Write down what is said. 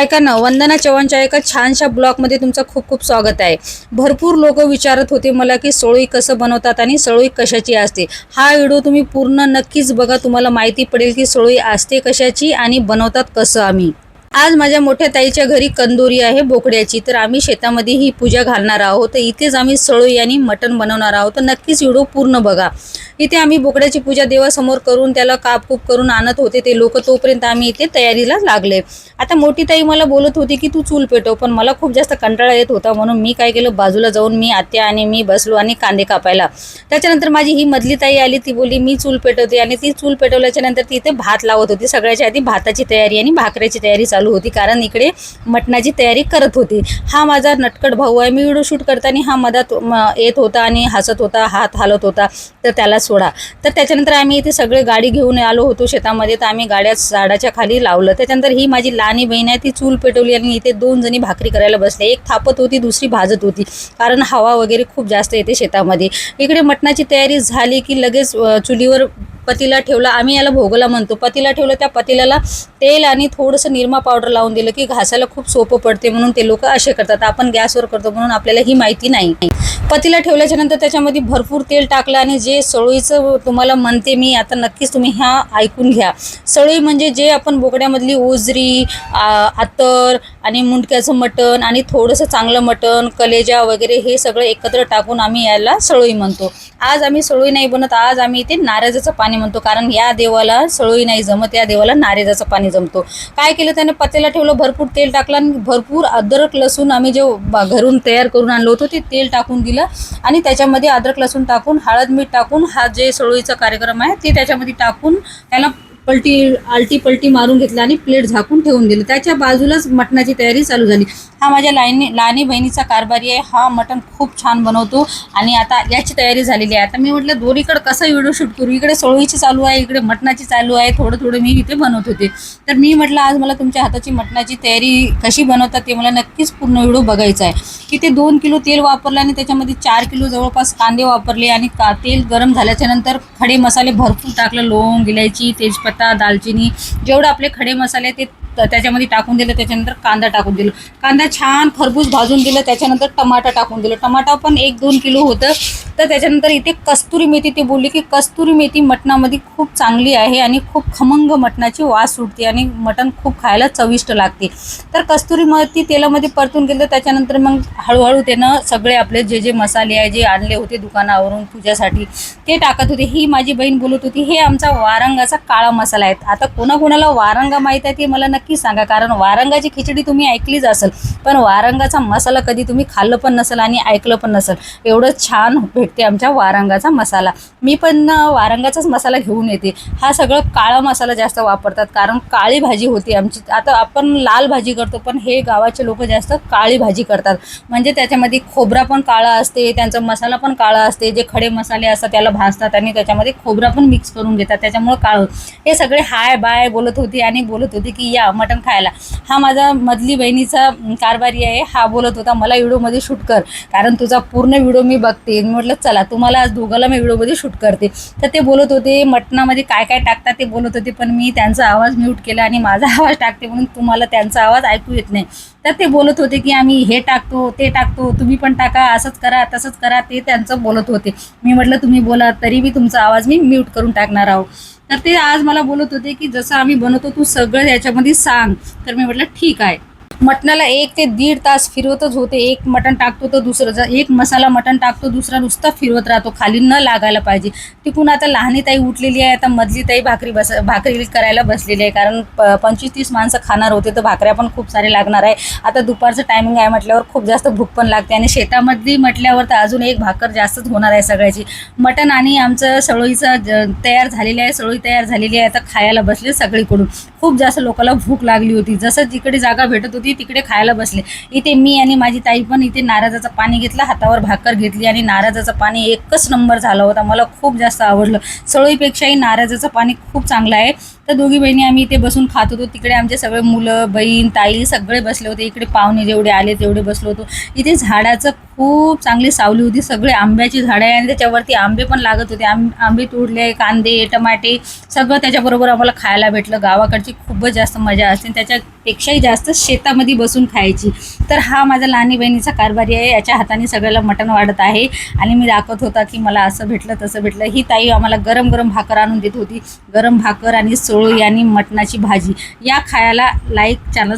ऐका ना वंदना चव्हाणच्या एका छानशा ब्लॉगमध्ये तुमचं खूप खूप स्वागत आहे. भरपूर लोक विचारत होते मला की सळोई कसं बनवतात आणि सळोई कशाची असते. हा व्हिडिओ तुम्ही पूर्ण नक्कीच बघा तुम्हाला माहिती पडेल की सळोई असते कशाची आणि बनवतात कसं आम्ही. आज माझ्या मोठ्या ताईच्या घरी कंदोरी आहे बोकड्याची. तर आम्ही शेतामध्ये ही पूजा घालणार आहोत. तर इथेच आम्ही सळोई आणि मटण बनवणार आहोत. तर नक्कीच व्हिडिओ पूर्ण बघा. इथे आम्ही बोकड्याची पूजा देवासमोर करून त्याला कापकूप करून आणत होते. ते लोक तोपर्यंत आम्ही इथे तयारीला लागले. आता मोठी ताई मला बोलत होती की तू चूल पेटव. पण मला खूप जास्त कंटाळा येत होता. म्हणून मी काय केलं? बाजूला जाऊन मी आत्या आणि मी बसलो आणि कांदे कापायला. त्याच्यानंतर माझी ही मधली ताई आली. ती बोलली मी चूल पेटवते. आणि ती चूल पेटवल्याच्या नंतर ती इथे भात लावत होती. सगळ्याच्या आधी भाताची तयारी आणि भाकऱ्याची तयारी चालू चालू होती कारण इकडे मटणाची तयारी करत होती. हा माझा नटकट भाऊ आहे. मी व्हिडिओ शूट करताना हा मधात म- येत होता आणि हसत होता हात हालत होता. तर त्याला सोडा. तर त्याच्यानंतर आम्ही इथे सगळे गाडी घेऊन आलो होतो शेतामध्ये. तर आम्ही गाड्या झाडाच्या खाली लावलं. त्याच्यानंतर ही माझी लहानी बहीण आहे. ती चूल पेटवली आणि इथे दोन जणी भाकरी करायला बसले. एक थापत होती दुसरी भाजत होती. कारण हवा वगैरे खूप जास्त येते शेतामध्ये. इकडे मटणाची तयारी झाली की लगेच चुलीवर पतीला ठेवला आम्ही याला भोगला म्हणतो. पतीला ठेवलं त्या पतीला तेल आणि थोडंसं निरमा पावडर लावून दिलं की घासायला खूप सोपं पडते म्हणून ते लोक असे करतात. आपण गॅसवर करतो म्हणून आपल्याला ही माहिती नाही. पतीला ठेवल्याच्यानंतर त्याच्यामध्ये भरपूर तेल टाकलं आणि जे सळोईचं तुम्हाला म्हणते मी आता नक्कीच तुम्ही ह्या ऐकून घ्या. सळोई म्हणजे जे आपण बोकड्यामधली ओजरी आतर आणि मुंडक्याचं मटण आणि थोडंसं चांगलं मटण कलेजा वगैरे हे सगळं एकत्र टाकून आम्ही याला सळोई म्हणतो. आज आम्ही सळोई नाही बनत आज आम्ही इथे नारळाचं पाणी म्हणतो कारण या देवाला सळोई नाही जमत या देवाला नारळाचं पाणी जमतो. काय केलं त्याने? पतेला ठेवलं भरपूर तेल टाकलं आणि भरपूर अद्रक लसूण आम्ही जे घरून तयार करून आणलो होतो ते तेल टाकून दिलं आणि त्याच्यामध्ये अद्रक लसूण टाकून हळद मीठ टाकून हा जे सोळीचा कार्यक्रम आहे ते त्याच्यामध्ये टाकून त्याला पलटी आलटी पलटी मारून घेतला आणि प्लेट झाकून ठेवून दिलं. त्याच्या बाजूलाच मटणाची तयारी चालू झाली. हा माझ्या लाईनी लहानी बहिणीचा कारभारी आहे. हा मटण खूप छान बनवतो. आणि आता याची तयारी झालेली आहे. आता मी म्हटलं दोन्हीकडे कसं व्हिडिओ शूट करू? इकडे सोळीची चालू आहे इकडे मटणाची चालू आहे. थोडं थोडं मी इथे बनवत होते. तर मी म्हटलं आज मला तुमच्या हाताची मटणाची तयारी कशी बनवतात ते मला नक्कीच पूर्ण व्हिडिओ बघायचा आहे. की ते दोन किलो तेल वापरलं आणि त्याच्यामध्ये चार किलो जवळपास कांदे वापरले आणि का तेल गरम झाल्याच्यानंतर खडे मसाले भरपूर टाकलं. लोंग इलायची तेजपत्ता दालचिनी जेवढे आपले खडे मसाले ते तर त्याच्यामध्ये टाकून दिलं त्याच्यानंतर कांदा टाकून दिलं. कांदा छान खरबूज भाजून दिलं त्याच्यानंतर टमाटा टाकून दिलं. टमाटा पण एक दोन किलो होतं. तर त्याच्यानंतर इथे कस्तुरी मेथी ते बोलली की कस्तुरी मेथी मटणामध्ये खूप चांगली आहे आणि खूप खमंग मटणाची वास सुटते आणि मटण खूप खायला चविष्ट लागते. तर कस्तुरी मेथी तेलामध्ये परतून गेलं त्याच्यानंतर मग हळूहळू त्यानं सगळे आपले जे जे मसाले आहे जे आणले होते दुकानावरून पूजासाठी ते टाकत होते. ही माझी बहीण बोलत होती हे आमचा वारंगाचा काळा मसाला आहे. आता कोणाकोणाला वारंगा माहीत आहे ते मला नक्की नक्की सांगा. कारण वारंगाची खिचडी तुम्ही ऐकलीच असेल पण वारंगाचा मसाला कधी तुम्ही खाल्लं पण नसेल आणि ऐकलं पण नसेल एवढं छान भेटते आमच्या वारंगाचा मसाला. मी पण वारंगाचाच मसाला घेऊन येते. हा सगळं काळा मसाला जास्त वापरतात कारण काळी भाजी होती आमची. आता आपण लाल भाजी करतो पण हे गावाचे लोक जास्त काळी भाजी करतात. म्हणजे त्याच्यामध्ये खोबरा पण काळा असते त्यांचा मसाला पण काळा असते जे खडे मसाले असतात त्याला भाजतात आणि त्याच्यामध्ये खोबरा पण मिक्स करून घेतात त्याच्यामुळं काळं. हे सगळे हाय बाय बोलत होती आणि बोलत होती की या मटण खायला. हा माझा मधली बहिणीचा कारभारी आहे. हा बोलत होता मला व्हिडिओमध्ये शूट कर कारण तुझा पूर्ण व्हिडिओ मी बघते. मी म्हटलं चला तुम्हाला आज दोघाला मी व्हिडिओमध्ये शूट करते. तर ते बोलत होते मटणामध्ये काय काय टाकतात ते बोलत होते पण मी त्यांचा आवाज म्यूट केला आणि माझा आवाज टाकते म्हणून तुम्हाला त्यांचा आवाज ऐकू येत नाही. तर ते बोलत होते की आम्ही हे टाकतो ते टाकतो तुम्ही पण टाका असंच करा तसंच करा. ते त्यांचं बोलत होते. मी म्हटलं तुम्ही बोला तरी बी तुमचा आवाज मी म्यूट करून टाकणार आहोत तर ते आज मला बोलत होते की जसं आम्ही बनवतो तू सगळं याच्यामध्ये सांग. तर मी म्हटलं ठीक आहे. मटणाला एक ते दीड तास फिरवतच होते. एक मटण टाकतो तर दुसरं जर एक मसाला मटण टाकतो दुसरा नुसता फिरवत राहतो. खाली न लागायला पाहिजे. तिकून आता लहानी ताई उठलेली आहे आता मधली ताई भाकरी बस भाकरी करायला बसलेली आहे. कारण प पंचवीस तीस माणसं खाणार होते तर भाकऱ्या पण खूप सारे लागणार आहे. आता दुपारचं टायमिंग आहे म्हटल्यावर खूप जास्त भूक पण लागते. आणि शेतामधली म्हटल्यावर तर अजून एक भाकर जास्तच होणार आहे सगळ्याची. मटण आणि आमचं सळोईचं ज- तयार झालेली आहे सळोई तयार झालेली आहे. आता खायला बसले सगळीकडून. खूप जास्त लोकांना भूक लागली होती. जसं जिकडे जागा भेटत होती तिकडे खायला बसले. इथे मी आणि माझी ताई पण इथे नारळाचं पाणी घेतलं हातावर भाकर घेतली आणि नारळाचं पाणी एकच नंबर झाला होता. मला खूप जास्त आवडलं. सळोईपेक्षाही नारळाचं पाणी खूप चांगलं आहे. तर दोघी बहिणी आम्ही इथे बसून खात होतो. तिकडे आमचे सगळे मुलं बहीण ताई सगळे बसले होते. इकडे पाहुणे जेवढे आले तेवढे बसलो होतो. इथे झाडाचं खूप चांगली सावली होती. सगळे आंब्याची झाडं आहे आणि त्याच्यावरती आंबे पण लागत होते. आंब आंबे तोडले कांदे टमाटे सगळं त्याच्याबरोबर आम्हाला खायला भेटलं. गावाकडची खूपच जास्त मजा असते त्याच्यापेक्षाही जास्त शेतामध्ये बसून खायची. तर हा माझा लहानी बहिणीचा कारभारी आहे. याच्या हाताने सगळ्याला मटण वाढत आहे आणि मी दाखवत होता की मला असं भेटलं तसं भेटलं. ही ताई आम्हाला गरम गरम भाकर आणून देत होती. गरम भाकर आणि सोळी आणि मटणाची भाजी. या खायला लाईक चॅनल